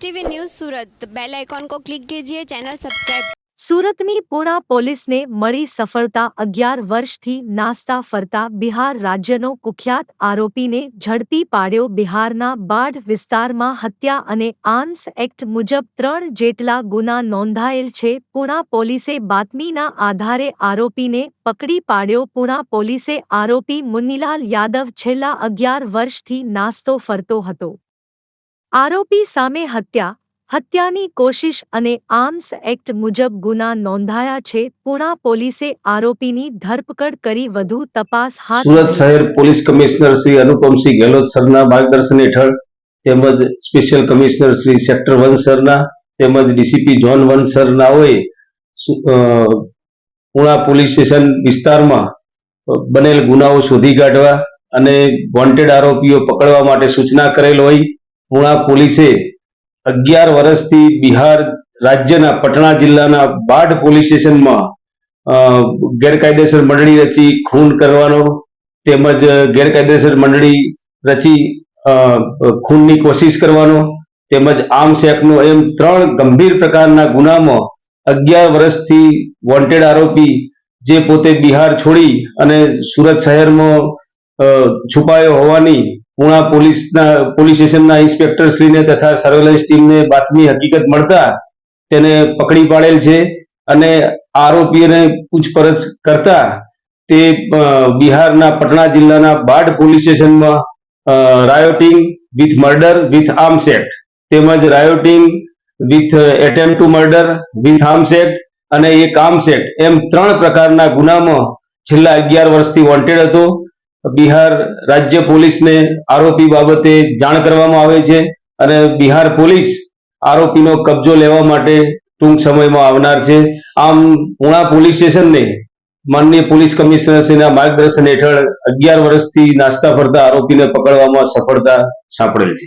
TV news Surat. Bell icon કો click કીજીએ channel subscribe સુરતની પૂણા પોલીસને મળી સફળતા અગિયાર વર્ષથી નાસ્તા ફરતા બિહાર રાજ્યનો કુખ્યાત આરોપીને ઝડપી પાડ્યો બિહારના બાઢ વિસ્તારમાં હત્યા અને આર્મ્સ એક્ટ મુજબ ત્રણ જેટલા ગુના નોંધાયેલ છે. પૂણા પોલીસે બાતમીના આધારે આરોપીને પકડી પાડ્યો. પૂણા પોલીસે આરોપી મુન્નીલાલ યાદવ છેલ્લા અગિયાર વર્ષથી નાસ્તો ફરતો હતો. આરોપી સામે હત્યા હત્યાની કોશિશ અને આર્મ્સ એક્ટ મુજબ ગુના નોંધાયા છે. પુણા પોલીસે આરોપીની ધરપકડ કરી વધુ તપાસ હાથ સુરત શહેર પોલીસ કમિશનર શ્રી અનુપમસિંહ ગેહલોત સરના માર્ગદર્શન હેઠળ તેમજ special commissioner Shri sector one સરના તેમજ ડીસીપી જોન વન સરનાઓએ સુ- અ, પુણા પોલીસ સ્ટેશન વિસ્તારમાં બનેલ ગુનાઓ શોધી કાઢવા અને વોન્ટેડ આરોપીઓ પકડવા માટે સૂચના કરેલ હોય પુણા પોલીસે અગિયાર વર્ષથી બિહાર રાજ્યના પટણા જિલ્લાના બાઢ પોલીસ સ્ટેશનમાં ગેરકાયદેસર મંડળી રચી ખૂન કરવાનો તેમજ ગેરકાયદેસર મંડળી રચી ખૂનની કોશિશ કરવાનો તેમજ આર્મ્સ એક્ટનો એમ ત્રણ ગંભીર પ્રકારના ગુનામાં અગિયાર વર્ષથી વોન્ટેડ આરોપી જે પોતે બિહાર છોડી અને સુરત શહેરમાં છુપાયો હોવાની પુણા પોલીસના, પોલીસ સ્ટેશનના ઇન્સ્પેક્ટર શ્રીને તથા સર્વેલન્સ ટીમને બાતમી હકીકત મળતા તેને પકડી પાડેલ છે અને આરોપીઓને પૂછપરછ કરતા તે બિહારના પટના જિલ્લાના બાઢ પોલીસ સ્ટેશનમાં rioting with murder with arms તેમજ rioting with attempt to murder with arms અને એક આર્મ્સ એમ ત્રણ પ્રકારના ગુનામાં છેલ્લા અગિયાર વર્ષથી વોન્ટેડ હતો. બિહાર રાજ્ય પોલીસને આરોપી બાબતે જાણ કરવામાં આવે છે અને બિહાર પોલીસ આરોપીનો કબજો લેવા માટે ટૂંક સમયમાં આવનાર છે. આમ પુણા પોલીસ સ્ટેશનને માનનીય પોલીસ કમિશનરશ્રીના માર્ગદર્શન હેઠળ અગિયાર વર્ષથી નાસ્તા ફરતા આરોપીને પકડવામાં સફળતા સાંપડેલ છે.